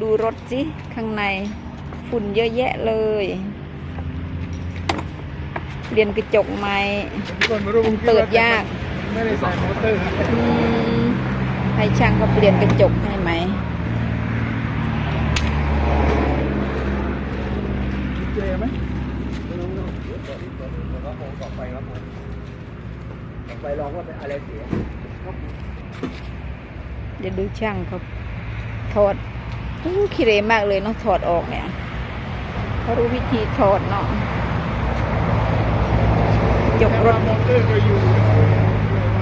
ดูรถสิข้างในฝุ่นเยอะแยะเลยเปลี่ยนกระจกใหม่ก่อนมารู้ผมคิเปิดว่ยากไม่ได้ใส่มอเตอร์ครับอืมให้ช่างเขาเปลี่ยนกระจกให้ไหมเจไหมไปลองว่าเป็นอะไรเสียเดี๋ยวดูช่างเขาถอดอู้ ขี้เหรมากเลยเนาะถอดออกเนี่ยเขารู้วิธีถอดเนาะจกรถมอเตอร์ก็อยู่ว่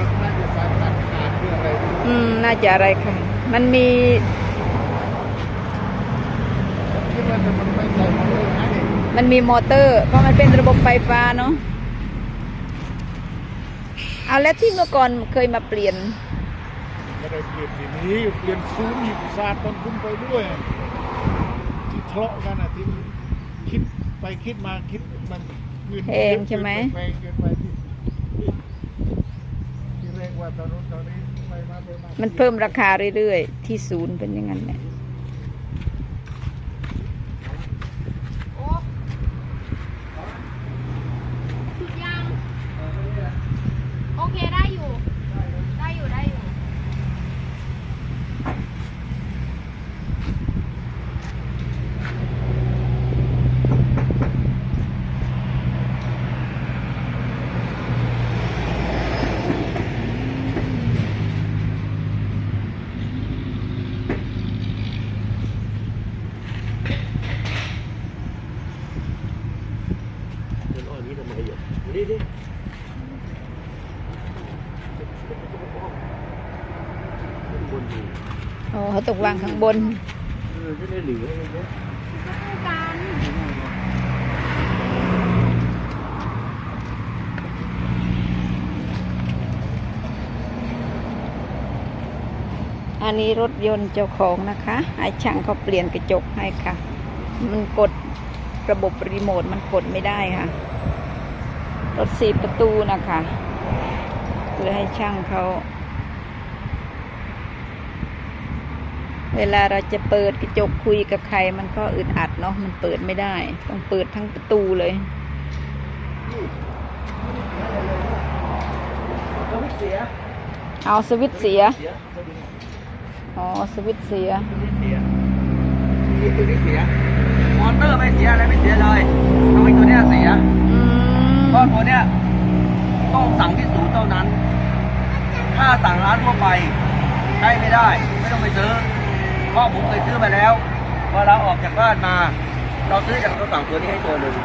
าน่าจะสายตัดขาดเรื่องอะไรอืม น่าจะอะไรค่ะ มันมีคิดว่าจะมันไม่ใส่มอเตอร์ให้มันมีมอเตอร์ เพราะมันเป็นระบบไฟฟ้าเนาะ เอาแล้วที่เมื่อก่อนเคยมาเปลี่ยน ไม่ได้เปลี่ยนทีนี้เปลี่ยนซูมอยู่ซาดตอนคุ้มไปด้วย ที่ทะเลาะกันอะที่คิดไปคิดมาคิดมันเงินแพงใช่ไหมแพงเกินไปที่ที่เรียกว่าตอนนู้นตอนนี้ไปมาไปมามันเพิ่มราคาเรื่อยๆ ที่ศูนย์เป็นอย่างนั้นแหละ สุดยัง โอเคได้อยู่ ได้อยู่ได้อยู่ เดินอ้อมนี้ทำไมอยู่ ดิดิบนดูอ๋อเขาตกวางข้างบน เออไม่ได้เหลืออะไรเยอะกันอันนี้รถยนต์เจ้าของนะคะให้ช่างเขาเปลี่ยนกระจกให้ค่ะ มันกดระบบรีโมทมันกดไม่ได้ค่ะ รถสี่ประตูนะคะเลยให้ช่างเขา เวลาเราจะเปิดกระจกคุยกับใครมันก็อึดอัดเนาะมันเปิดไม่ได้ ต้องเปิดทั้งประตูเลยแล้วไม่เสียเอาสวิตช์เสียเสีย อ๋อ สวิตช์เสียไม่เสียที่ตัวนี้เสีย มอเตอร์ไม่เสียอะไรไม่เสียเลยทำไมตัวเนี้ยเสีย อืม เพราะตัวเนี้ยต้องสั่งที่ศูนย์เท่านั้น ถ้าสั่งร้านทั่วไปใช้ไม่ได้ ไม่ต้องไปซื้อ เพราะผมเคยซื้อมาแล้วพอเราออกจากบ้านมา เราซื้อจากตัวสั่งตัวนี้ให้ตัวหนึ่ง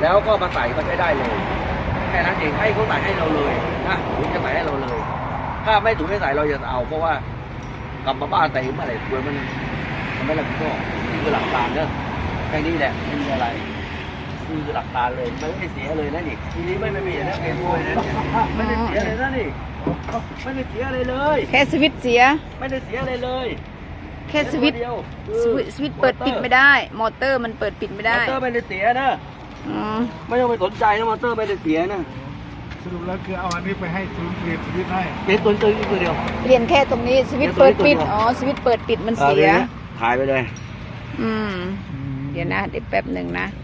แล้วก็มาใส่ก็ใช้ได้เลยแค่นั้นเองให้เขาใส่ให้เราเลยนะถุงจะใส่ให้เราเลย ถ้าไม่ถุงไม่ใส่เราจะเอาเพราะว่ากลับมาบ้านใส่เมื่อไหร่ควรมันมันไม่รับผิดชอบนี่คือหลักการเนอะแค่นี้แหละไม่มีอะไร คือหลักการเลยมันไม่ได้เสียเลยนะนี่ทีนี้ไม่ไม่มีนะเกมมวยนะเนี่ยไม่ได้เสียเลยนะนี่ไม่ได้เสียอะไรเลย แค่สวิตช์เสีย ไม่ได้เสียอะไรเลย แค่สวิตช์เดียวสวิตช์สวิตช์เปิดปิดไม่ได้ มอเตอร์มันเปิดปิดไม่มอได้เตอร์ไม่ได้เสียนะอืมไม่ต้องไปสนใจนะมอเตอร์ไม่ได้เสียนะสรุปแล้วคือเอาอันนี้ไปให้ศูนย์เปลี่ยนชีวิตให้เด็กตัวตัวนี้ตัวเดียวเปลี่ยนแค่ตรงนี้สวิตช์เปิดปิดอ๋อสวิตช์เปิดปิดมันเสียถ่ายไปเลย อืมเดี๋ยวนะเดี๋ยวแป๊บหนึ่งนะเ